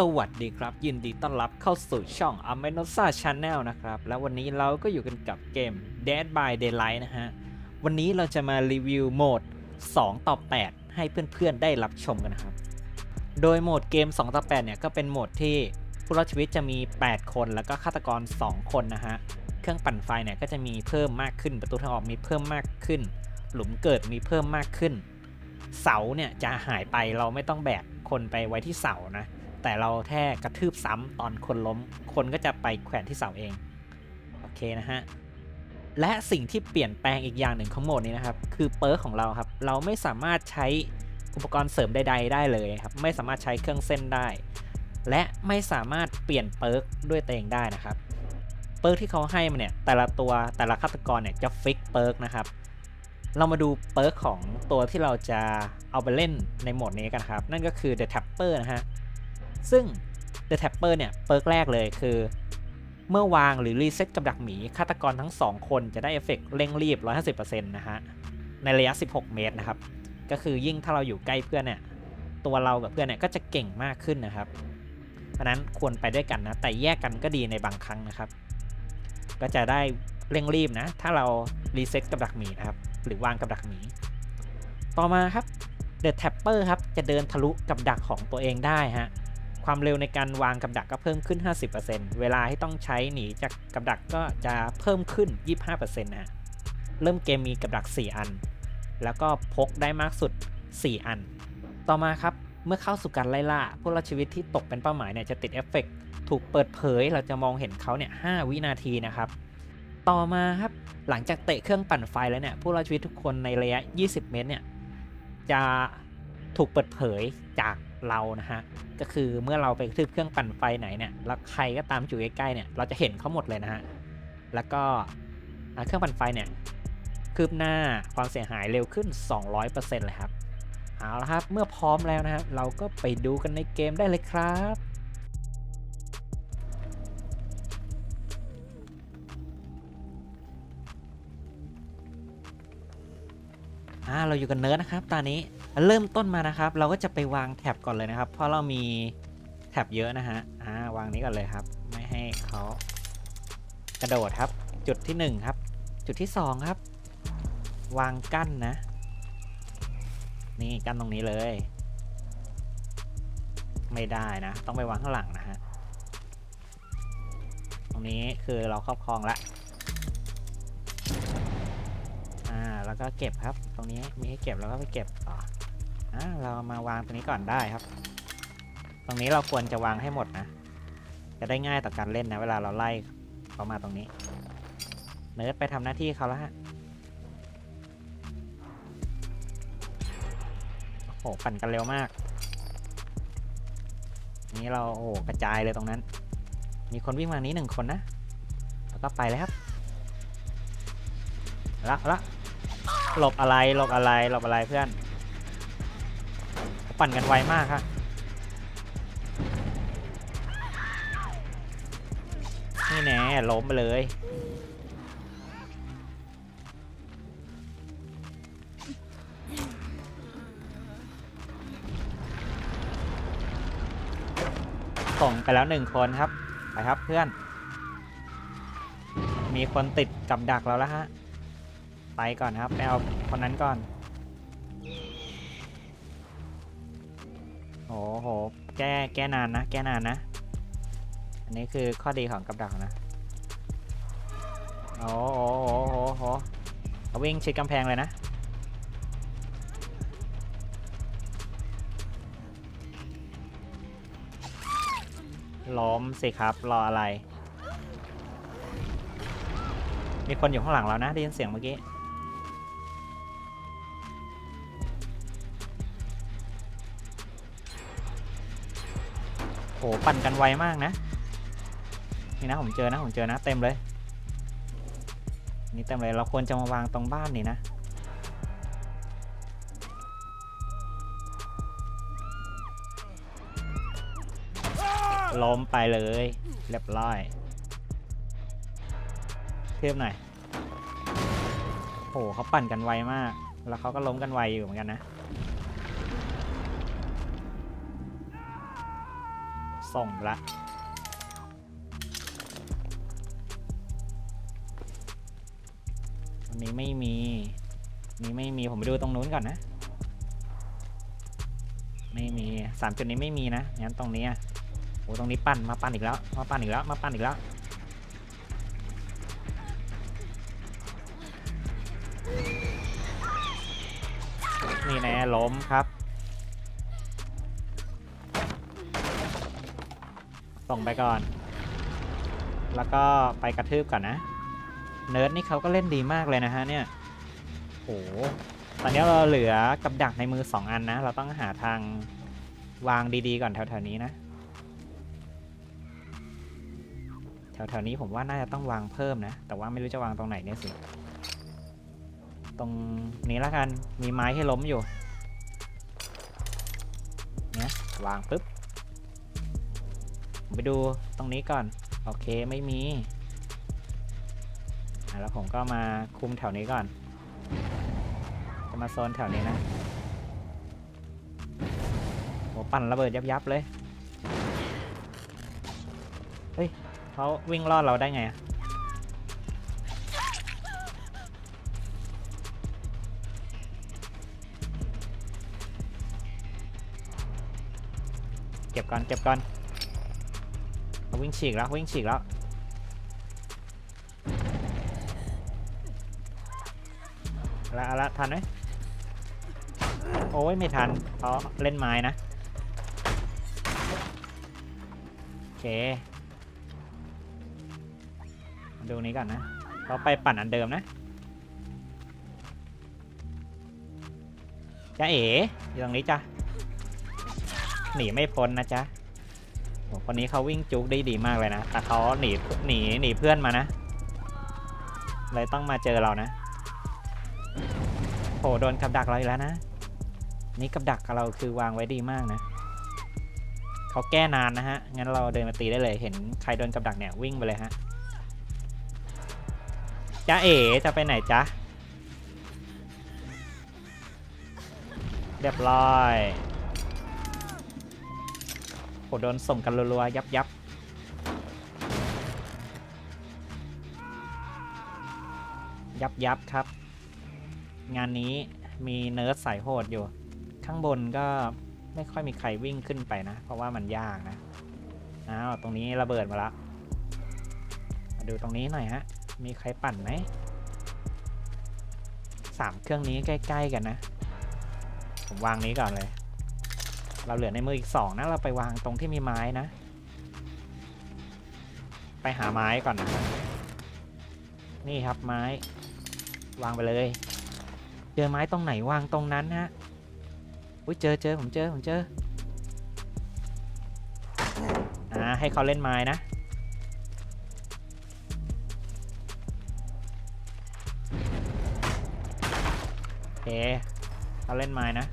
สวัสดีครับ ยินดีต้อนรับเข้าสู่ช่อง a m e n o s a Channel นะครับ แล้ววันนี้เราก็อยู่กันกับเกม Dead by Daylight นะฮะ วันนี้เราจะมารีวิวโหมด 2 ต่อ 8 ให้เพื่อนๆ ได้รับชมกันนะครับ โดยโหมดเกม 2 ต่อ 8 เนี่ย ก็เป็นโหมดที่ผู้รอดชีวิตจะมี 8 คนแล้วก็ฆาตกร 2 คนนะฮะ เครื่องปั่นไฟเนี่ยก็จะมีเพิ่มมากขึ้น ประตูทางออกมีเพิ่มมากขึ้น หลุมเกิดมีเพิ่มมากขึ้น เสาเนี่ยจะหายไปเราไม่ต้องแบกคนไปไว้ที่เสานะ แต่เราแค่กระทืบซ้ำตอนคนล้ม คนก็จะไปแขวนที่เสาเอง โอเคนะฮะ และสิ่งที่เปลี่ยนแปลงอีกอย่างหนึ่งของโหมดนี้นะครับ คือเปิร์กของเราครับ เราไม่สามารถใช้อุปกรณ์เสริมใด ๆ ได้เลยครับ ไม่สามารถใช้เครื่องเส้นได้ และไม่สามารถเปลี่ยนเปิร์กด้วยตัวเองได้นะครับเปิร์กที่เขาให้มาเนี่ยแต่ละตัวแต่ละฆาตกรเนี่ยจะฟิกเปิร์กนะครับเรามาดูเปิร์กของตัวที่เราจะเอาไปเล่นในโหมดนี้กันครับ นั่นก็คือ The Tapper นะฮะ ซึ่ง The Tapper เนี่ยเปิร์กแรกเลยคือ เมื่อวางหรือรีเซ็ตกับดักหมีฆาตกรทั้ง 2 คนจะได้เอฟเฟกต์เร่งรีบ 150%นะฮะ ในระยะ 16 เมตรนะครับ ก็คือยิ่งถ้าเราอยู่ใกล้เพื่อนเนี่ย ตัวเรากับเพื่อนเนี่ยก็จะเก่งมากขึ้นนะครับ เพราะนั้นควรไปด้วยกันนะ แต่แยกกันก็ดีในบางครั้งนะครับ ก็จะได้เร่งรีบนะ ถ้าเรารีเซ็ตกับดักหมีนะครับ หรือวางกับดักหมี ต่อมาครับ The Tapper ครับ จะเดินทะลุกับดักของตัวเองได้ฮะ ความเร็วในการวางกับดักก็เพิ่มขึ้น 50%เวลาที่ต้องใช้หนีจากกับดักก็จะเพิ่มขึ้น 25%นะฮะ เริ่มเกมมีกับดัก 4 อัน แล้วก็พกได้มากสุด 4 อัน ต่อมาครับเมื่อเข้าสู่การไล่ล่าผู้รอดชีวิตที่ตกเป็นเป้าหมายเนี่ยจะติดเอฟเฟกต์ถูกเปิดเผยเราจะมองเห็นเขาเนี่ย5วินาทีนะครับ ต่อมาครับหลังจากเตะเครื่องปั่นไฟแล้วเนี่ยผู้รอดชีวิตทุกคนในระยะ 20 เมตรเนี่ยจะถูกเปิดเผยจาก เรานะฮะก็คือเมื่อเราไปทืบเครื่องปั่นไฟไหนเนี่ยแล้วใครก็ตามอยู่ใกล้ๆเนี่ยเราจะเห็นเขาหมดเลยนะฮะแล้วก็เครื่องปั่นไฟเนี่ยคืบหน้าความเสียหายเร็วขึ้น 200%เลยครับเอาละครับเมื่อพร้อมแล้วนะครับเราก็ไปดูกันในเกมได้เลยครับอ่าเราอยู่กันเนิร์ดนะครับตอนนี้ เริ่มต้นมานะครับ เราก็จะไปวางแท็บก่อนเลยนะครับ เพราะเรามีแท็บเยอะนะฮะอ่าวางนี้ก่อนเลยครับ ไม่ให้เขากระโดดครับ จุดที่หนึ่งครับ จุดที่สองครับ วางกั้นนะ นี่กั้นตรงนี้เลย ไม่ได้นะ ต้องไปวางข้างหลังนะฮะตรงนี้คือเราครอบครองละอ่าแล้วก็เก็บครับ ตรงนี้มีให้เก็บแล้วก็ไปเก็บต่อ อ่าเรามาวางตรงนี้ก่อนได้ครับ ตรงนี้เราควรจะวางให้หมดนะ จะได้ง่ายต่อการเล่นนะ เวลาเราไล่เขามาตรงนี้ เนิร์ดไปทำหน้าที่เขาแล้วฮะโอ้โหปั่นกันเร็วมาก นี้เราโอ้โหกระจายเลยตรงนั้น มีคนวิ่งมานี้หนึ่งคนนะ แล้วก็ไปเลยครับละละหลบอะไรหลบอะไรหลบอะไรเพื่อน ปั่นกันไวมากครับนี่แน่ล้มไปเลย ส่งไปแล้วหนึ่งคนครับ ไปครับเพื่อน มีคนติดกับดักเราแล้วฮะ ไปก่อนครับไปเอาคนนั้นก่อน โอ้โห แก้แก้นานนะ แก้นานนะ อันนี้คือข้อดีของกับดักนะ โอ้โหโอ้โหโอ้โหเขาวิ่งชิดกำแพงเลยนะ ล้มสิครับ รออะไร มีคนอยู่ข้างหลังเรานะ ได้ยินเสียงเมื่อกี้ อ้ปั่นกันไวมากนะ นี่นะผมเจอนะผมเจอนะเต็มเลย นี่เต็มเลยเราควรจะมาวางตรงบ้านนี่นะล้มไปเลยเรียบร้อยเทียบหน่อยโหเขาปั่นกันไวมาก แล้วเขาก็ล้มกันไวอยู่เหมือนกันนะ ส่งละอันนี้ไม่มีนี้ไม่มีผมไปดูตรงนู้นก่อนนะ ไม่มีสามจุดนี้ไม่มีนะงั้นตรงนี้อะโอ้ตรงนี้ปั่นมาปั่นอีกแล้วมาปั่นอีกแล้วมาปั่นอีกแล้วนี่แน่ล้มครับ ส่งไปก่อน แล้วก็ไปกระทืบก่อนนะ เนิร์ดนี่เขาก็เล่นดีมากเลยนะฮะเนี่ยโหตอนนี้เราเหลือกับดักในมือ 2 อันนะ เราต้องหาทางวางดีๆก่อนแถวๆนี้นะ แถวๆนี้ผมว่าน่าจะต้องวางเพิ่มนะ แต่ว่าไม่รู้จะวางตรงไหนเนี่ยสิ ตรงนี้แล้วกัน มีไม้ให้ล้มอยู่ เนี่ยวางปุ๊บ ไปดูตรงนี้ก่อน โอเคไม่มีแล้วผมก็มาคุมแถวนี้ก่อน จะมาโซนแถวนี้นะโหปั่นระเบิดยับยับๆเลย เฮ้ยเขาวิ่งรอดเราได้ไงอะเก็บก่อนเก็บก่อน วิ่งฉีกแล้ววิ่งฉีกแล้วเอาละเอาละทันไหมโอ้ยไม่ทันเพราะเล่นไม้นะโอเคดูนี้ก่อนนะเราไปปั่นอันเดิมนะจ้าเอ๋อยู่ตรงนี้จ้ะหนีไม่พ้นนะจ๊ะ คนนี้เขาวิ่งจุกได้ดีมากเลยนะ แต่เขาหนีหนีหนีเพื่อนมานะ เลยต้องมาเจอเรานะโหโดนกับดักเราอีกแล้วนะ นี่กับดักเราคือวางไว้ดีมากนะ เขาแก้นานนะฮะ งั้นเราเดินมาตีได้เลย เห็นใครโดนกับดักเนี่ยวิ่งไปเลยฮะจ้าเอ๋จะไปไหนจ๊ะ เรียบร้อย โหโดนส่งกันรัวๆ ยับยับยับยับครับ งานนี้มีเนิร์ดสายโหดอยู่ ข้างบนก็ไม่ค่อยมีใครวิ่งขึ้นไปนะ เพราะว่ามันยากนะอ้าวตรงนี้ระเบิดมาแล้วมาดูตรงนี้หน่อยฮะ มีใครปั่นไหมสามเครื่องนี้ใกล้ ๆ กันนะ ผมวางนี้ก่อนเลย เราเหลือในมืออีกสองนะเราไปวางตรงที่มีไม้นะ ไปหาไม้ก่อนนะนี่ครับไม้ วางไปเลย เจอไม้ตรงไหนวางตรงนั้นฮะอุ้ยเจอเจอผมเจอผมเจออ่าให้เขาเล่นไม้นะโอเคเขาเล่นไม้นะ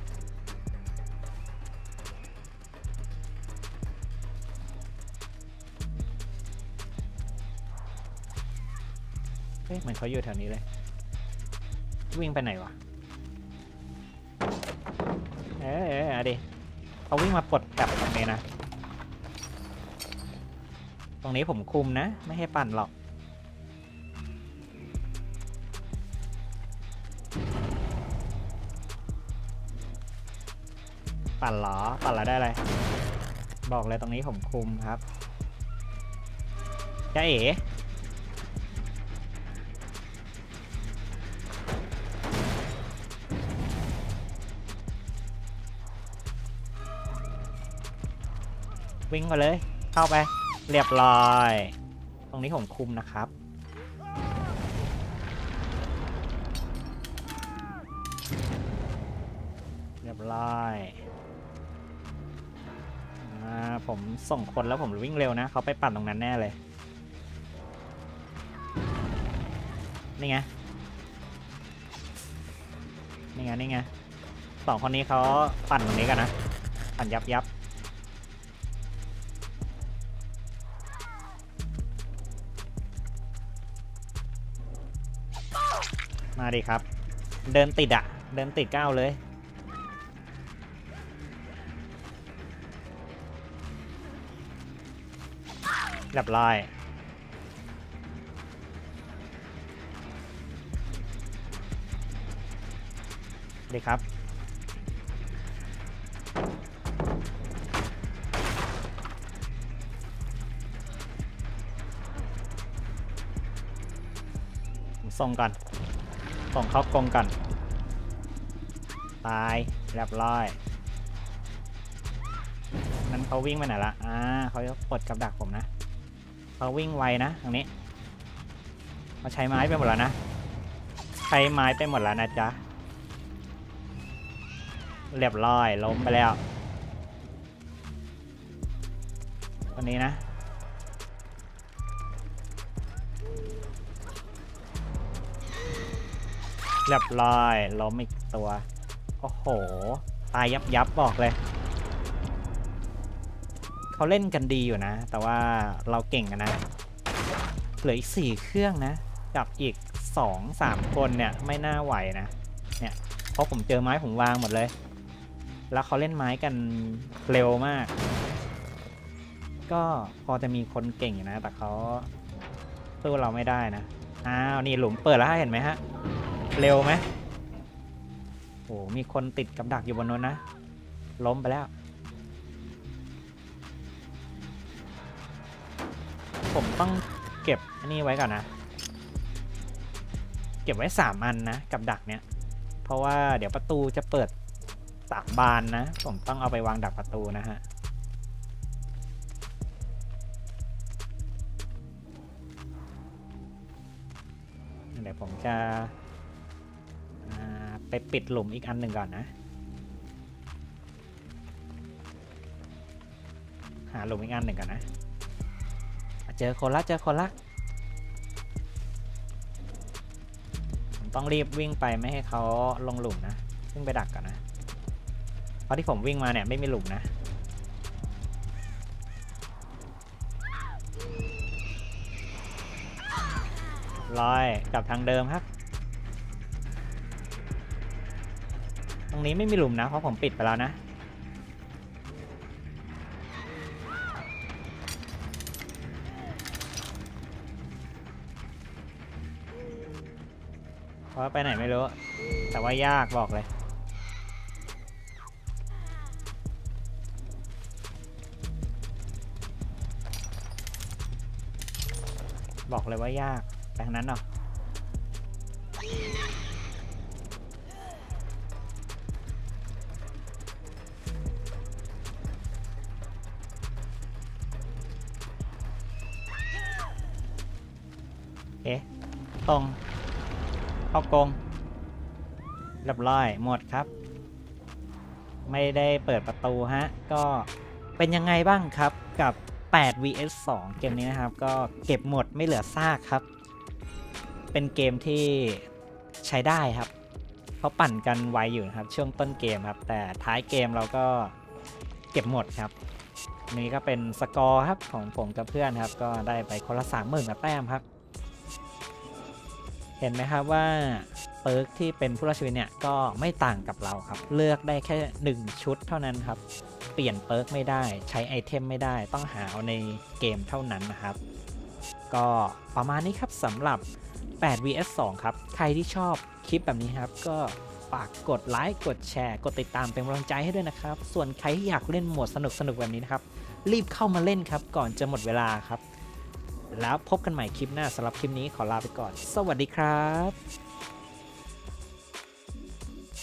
ฮ้ยเหมือนเขาอยู่แถวนี้เลย วิ่งไปไหนวะ เออเออเอาดิเขาวิ่งมาปลดกลับตรงนี้นะ ตรงนี้ผมคุมนะ ไม่ให้ปั่นหรอก ปั่นหรอ ปั่นแล้วได้อะไร บอกเลยตรงนี้ผมคุมครับจ้าเอ๋ วิ่งมาเลย เข้าไป เรียบร้อย ตรงนี้ผมคุมนะครับ เรียบร้อยอ่าผมส่งคนแล้วผมวิ่งเร็วนะ เขาไปปั่นตรงนั้นแน่เลย นี่ไง นี่ไง นี่ไงสองคนนี้เขาปั่นตรงนี้กันนะ ปั่นยับยับ มาดิครับ เดินติดอะเดินติดก้าวเลย เรียบร้อยดีครับ ส่งก่อน ส่งเข้ากรงก่อนตายเรียบร้อยนั้นเขาวิ่งไปไหนละอ่าเขาจะปลดกับดักผมนะเขาวิ่งไวนะตรงนี้เขาใช้ไม้ไปหมดแล้วนะ ใช้ไม้ไปหมดแล้วนะจ๊ะ เรียบร้อยล้มไปแล้วตัวนี้นะ เรียบร้อยล้มอีกตัว โอ้โห ตายยับยับบอกเลย เขาเล่นกันดีอยู่นะ แต่ว่าเราเก่งกันนะ เหลืออีกสี่เครื่องนะ กับอีกสองสามคนเนี่ยไม่น่าไหวนะ เนี่ยเพราะผมเจอไม้ผมวางหมดเลย แล้วเขาเล่นไม้กันเร็วมาก ก็พอจะมีคนเก่งอยู่นะ แต่เขาสู้เราไม่ได้นะ อ้าว นี่หลุมเปิดแล้วฮะเห็นไหมฮะ เร็วไหมโอ้มีคนติดกับดักอยู่บนนู้นนะ ล้มไปแล้ว ผมต้องเก็บอันนี้ไว้ก่อนนะ เก็บไว้สามอันนะ กับดักเนี้ย เพราะว่าเดี๋ยวประตูจะเปิดสามบานนะ ผมต้องเอาไปวางดักประตูนะฮะเดี๋ยวผมจะ ไปปิดหลุมอีกอันหนึ่งก่อนนะ หาหลุมอีกอันหนึ่งก่อนนะ เจอคนละเจอคนละผมต้องรีบวิ่งไปไม่ให้เขาลงหลุมนะวิ่งไปดักก่อนนะเพราะที่ผมวิ่งมาเนี่ยไม่มีหลุมนะลอยกลับทางเดิมครับ ตรงนี้ไม่มีหลุมนะ เพราะผมปิดไปแล้วนะ เพราะไปไหนไม่รู้ แต่ว่ายากบอกเลยบอกเลยว่ายากไปทางนั้นเนาะ ตรง เข้ากงเรียบร้อยหมดครับ ไม่ได้เปิดประตูฮะ ก็เป็นยังไงบ้างครับกับ 8 vs 2 เกมนี้นะครับ ก็เก็บหมดไม่เหลือซากครับ เป็นเกมที่ใช้ได้ครับเพราะปั่นกันไวอยู่นะครับ ช่วงต้นเกมครับ แต่ท้ายเกมเราก็เก็บหมดครับ นี่ก็เป็นสกอร์ครับของผมกับเพื่อนครับ ก็ได้ไปคนละสามหมื่นแต้มครับ เห็นไหมครับว่าเปิร์กที่เป็นผู้รอดชีวิตเนี่ยก็ไม่ต่างกับเราครับ เลือกได้แค่ 1 ชุดเท่านั้นครับ เปลี่ยนเปิร์กไม่ได้ใช้ไอเทมไม่ได้ต้องหาเอาในเกมเท่านั้นนะครับ ก็ประมาณนี้ครับสำหรับ 8 vs 2 ครับ ใครที่ชอบคลิปแบบนี้ครับ ก็ฝากกดไลค์กดแชร์ กดติดตามเป็นกำลังใจให้ด้วยนะครับ ส่วนใครที่อยากเล่นโหมดสนุกๆแบบนี้นะครับ รีบเข้ามาเล่นครับ ก่อนจะหมดเวลาครับ แล้วพบกันใหม่คลิปหน้าสำหรับคลิปนี้ขอลาไปก่อน สวัสดีครับ